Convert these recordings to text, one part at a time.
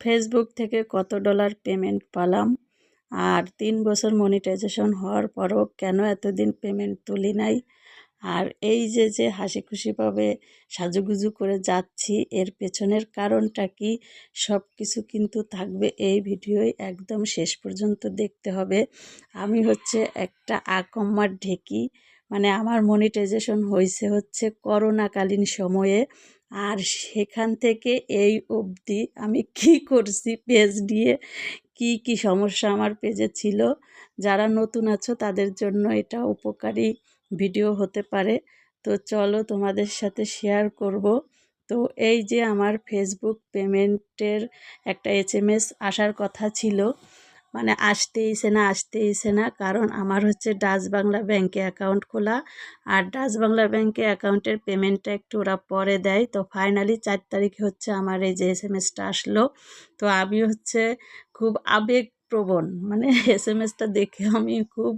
Facebook থেকে কত dollar payment পালাম আর তিন বছর মনিটাইজেশন হওয়ার পরও কেন এতদিন পেমেন্ট তুলি নাই? আর এই যে যে হাসি খুশিভাবে সাজুগুজু করে যাচ্ছি, এর পেছনের কারণটা কি? সব কিছু কিন্তু থাকবে এই ভিডিওয় একদম শেষ পর্যন্ত দেখতে হবে। আমি হচ্ছে একটা আকম্মার ঢেকি মানে আমার মনিটাইজেশন হয়েছে হচ্ছে করোনাকালীন সময়ে। আর সেখান থেকে এই অবধি আমি কি করছি পেজ দিয়ে? কি কি সমস্যা আমার পেজে ছিল? যারা নতুন আছো তাদের জন্য এটা উপকারী ভিডিও হতে পারে। তো চলো তোমাদের সাথে শেয়ার করব। তো এই যে আমার ফেসবুক পেমেন্টের একটা এস আসার কথা ছিল। মানে আসতেইছে না আসতেইছে না, কারণ আমার হচ্ছে ডাচ বাংলা ব্যাংকে অ্যাকাউন্ট খোলা। আর ডাচ বাংলা ব্যাংকে অ্যাকাউন্টের পেমেন্টটা একটু ওরা পরে দেয়। তো ফাইনালি চার তারিখে হচ্ছে আমার এই যে এস এম এসটা আসলো। তো আমি হচ্ছে খুব আবেগপ্রবণ মানে এস এম এসটা দেখে আমি খুব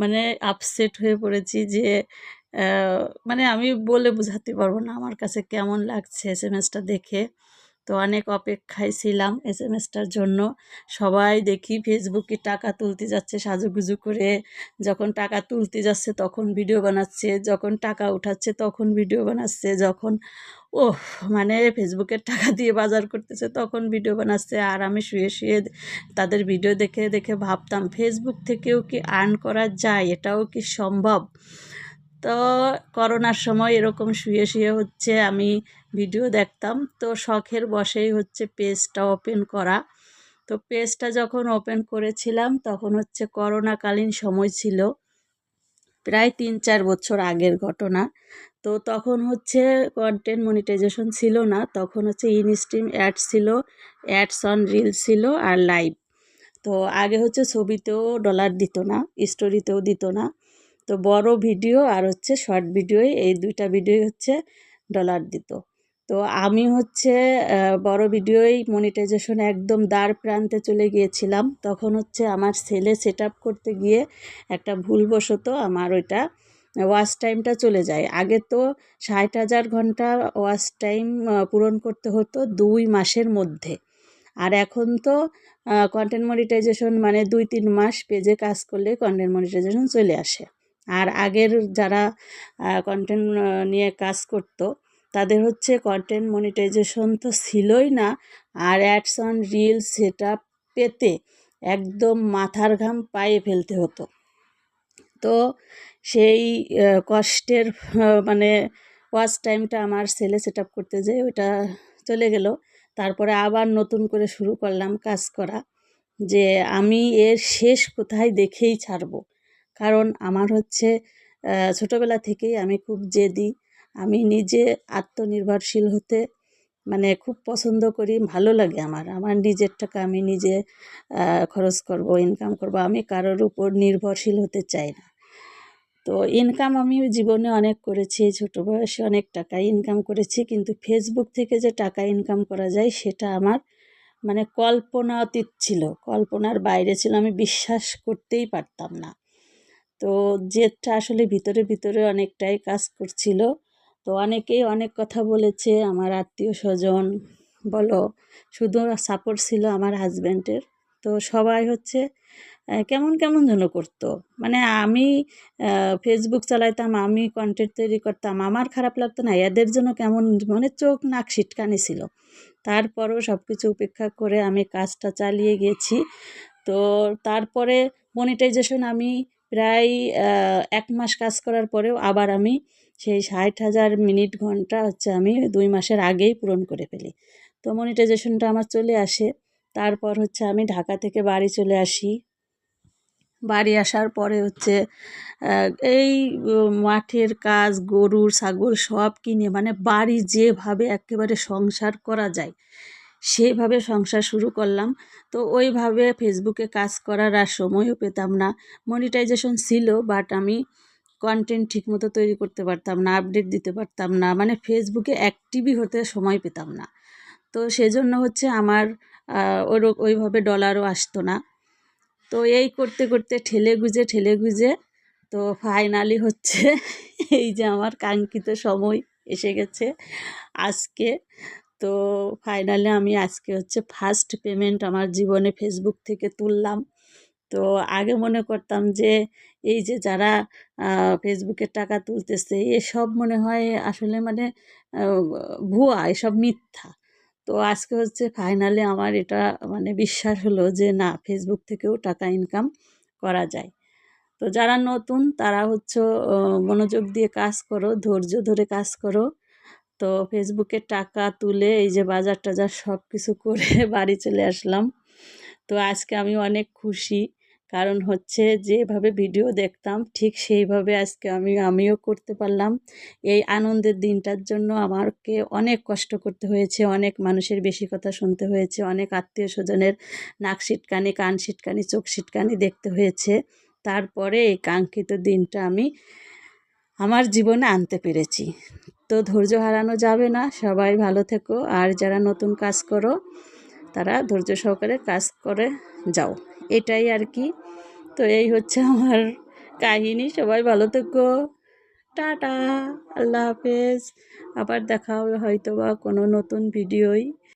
মানে আপসেট হয়ে পড়েছি যে মানে আমি বলে বোঝাতে পারব না আমার কাছে কেমন লাগছে এস এম এসটা দেখে। তো অনেক অপেক্ষায় ছিলাম এস এম এসটার জন্য। সবাই দেখি ফেসবুকে টাকা তুলতে যাচ্ছে, সাজুগুজু করে। যখন টাকা তুলতে যাচ্ছে তখন ভিডিও বানাচ্ছে, যখন টাকা উঠাচ্ছে তখন ভিডিও বানাচ্ছে, যখন ও মানে ফেসবুকের টাকা দিয়ে বাজার করতেছে তখন ভিডিও বানাচ্ছে। আর আমি শুয়ে শুয়ে তাদের ভিডিও দেখে দেখে ভাবতাম, ফেসবুক থেকেও কি আর্ন করা যায়? এটাও কি সম্ভব? তো করোনার সময় এরকম শুয়ে শুয়ে হচ্ছে, আমি ভিডিও দেখতাম। তো শখের বসেই হচ্ছে পেজটা ওপেন করা। তো পেজটা যখন ওপেন করেছিলাম, তখন হচ্ছে করোনাকালীন সময় ছিল। প্রায় তিন চার বছর আগের ঘটনা। তো তখন হচ্ছে কন্টেন্ট মনিটাইজেশন ছিল না। তখন হচ্ছে ইনস্ট্রিম অ্যাড ছিল অ্যাডস অন রিল ছিল আর লাইভ তো আগে হচ্ছে ছবিতেও ডলার দিত না স্টোরিতেও দিত না। তো বড় ভিডিও আর হচ্ছে শর্ট ভিডিওই এই দুইটা ভিডিওই হচ্ছে ডলার দিত। তো আমি হচ্ছে বড় ভিডিওই মনিটাইজেশন একদম দ্বার প্রান্তে চলে গিয়েছিলাম। তখন হচ্ছে আমার ছেলে সেট করতে গিয়ে একটা ভুলবশত আমার ওইটা ওয়াচ টাইমটা চলে যায়। আগে তো ষাট হাজার ঘণ্টা ওয়াচ টাইম পূরণ করতে হতো দুই মাসের মধ্যে। আর এখন তো কন্টেন্ট মনিটাইজেশন মানে দুই তিন মাস পেজে কাজ করলে কন্টেন্ট মনিটাইজেশন চলে আসে। আর আগের যারা কন্টেন্ট নিয়ে কাজ করতো তাদের হচ্ছে কন্টেন্ট মনিটাইজেশন তো ছিলই না, আর অ্যাডস অন রিলস সেটা পেতে একদম মাথার ঘাম পায়ে ফেলতে হতো। তো সেই কষ্টের মানে ওয়াচ টাইমটা আমার ছেলে সেট করতে যেয়ে ওইটা চলে গেল। তারপরে আবার নতুন করে শুরু করলাম কাজ করা, যে আমি এর শেষ কোথায় দেখেই ছাড়বো। কারণ আমার হচ্ছে ছোটোবেলা থেকেই আমি খুব জেদি আমি নিজে আত্মনির্ভরশীল হতে মানে খুব পছন্দ করি, ভালো লাগে আমার। আমার নিজের টাকা আমি নিজে খরচ করব ইনকাম করব, আমি কারোর উপর নির্ভরশীল হতে চাই না। তো ইনকাম আমি জীবনে অনেক করেছি, ছোটো বয়সে অনেক টাকা ইনকাম করেছি, কিন্তু ফেসবুক থেকে যে টাকা ইনকাম করা যায়, সেটা আমার মানে কল্পনা অতীত ছিল। কল্পনার বাইরে ছিল, আমি বিশ্বাস করতেই পারতাম না। তো জেদটা আসলে ভিতরে ভিতরে অনেকটাই কাজ করছিল তো অনেকেই অনেক কথা বলেছে, আমার আত্মীয় স্বজন। বলো, শুধু সাপোর্ট ছিল আমার হাজব্যান্ডের তো সবাই হচ্ছে কেমন কেমন যেন করতো। মানে আমি ফেসবুক চালাইতাম, আমি কন্টেন্ট তৈরি করতাম, আমার খারাপ লাগতো না, এদের জন্য কেমন মানে চোখ নাক সিটকানি ছিল। তারপরও সব কিছু উপেক্ষা করে আমি কাজটা চালিয়ে গেছি। তো তারপরে মনিটাইজেশন আমি প্রায় এক মাস কাজ করার পরেও আবার আমি সেই ষাট হাজার মিনিট ঘণ্টা হচ্ছে আমি দুই মাসের আগেই পূরণ করে ফেলি। তো মনিটাইজেশনটা আমার চলে আসে। তারপর হচ্ছে আমি ঢাকা থেকে বাড়ি চলে আসি। বাড়ি আসার পরে হচ্ছে এই মাঠের কাজ গরুর ছাগল সব কিনে মানে বাড়ি যেভাবে একেবারে সংসার করা যায় সেইভাবে সংসার শুরু করলাম। তো ওইভাবে ফেসবুকে কাজ করার আর সময়ও পেতাম না। মনিটাইজেশন ছিল বাট আমি কন্টেন্ট ঠিকমতো তৈরি করতে পারতাম না আপডেট দিতে পারতাম না মানে ফেসবুকে অ্যাক্টিভই হতে সময় পেতাম না। তো সেজন্য হচ্ছে আমার ওই ওইভাবে ডলারও আসতো না। তো এই করতে করতে ঠেলে গুজে ঠেলে গুজে, তো ফাইনালি হচ্ছে এই যে আমার কাঙ্ক্ষিত সময় এসে গেছে আজকে। তো ফাইনালি আমি আজকে হচ্ছে ফার্স্ট পেমেন্ট আমার জীবনে ফেসবুক থেকে তুললাম। তো আগে মনে করতাম যে, এই যে যারা ফেসবুকের টাকা তুলতেছে, এসব মনে হয় আসলে মানে ভুয়া, এসব মিথ্যা। তো আজকে হচ্ছে ফাইনালি আমার এটা মানে বিশ্বাস হলো যে, না ফেসবুক থেকেও টাকা ইনকাম করা যায়। তো যারা নতুন, তারা হচ্ছে মনোযোগ দিয়ে কাজ করো, ধৈর্য ধরে কাজ করো। তো ফেসবুকে টাকা তুলে এই যে বাজার টাজার সব কিছু করে বাড়ি চলে আসলাম। তো আজকে আমি অনেক খুশি। কারণ হচ্ছে যেভাবে ভিডিও দেখতাম, ঠিক সেইভাবে আজকে আমি, আমিও করতে পারলাম। এই আনন্দের দিনটার জন্য আমাকে অনেক কষ্ট করতে হয়েছে, অনেক মানুষের বেশি কথা শুনতে হয়েছে, অনেক আত্মীয় স্বজনের নাক সিটকানি কান সিটকানি চোখ সিটকানি দেখতে হয়েছে। তারপরে এই কাঙ্ক্ষিত দিনটা আমি আমার জীবনে আনতে পেরেছি। তো ধৈর্য হারানো যাবে না, সবাই ভালো থেকো। আর যারা নতুন কাজ করো তারা ধৈর্য সহকারে কাজ করে, যাও। এটাই আর কি। তো এই হচ্ছে আমার কাহিনী। সবাই ভালো থেকো। টাটা। আল্লাহ হাফেজ। আবার দেখা হবে হয়তো বা কোনো নতুন ভিডিওই।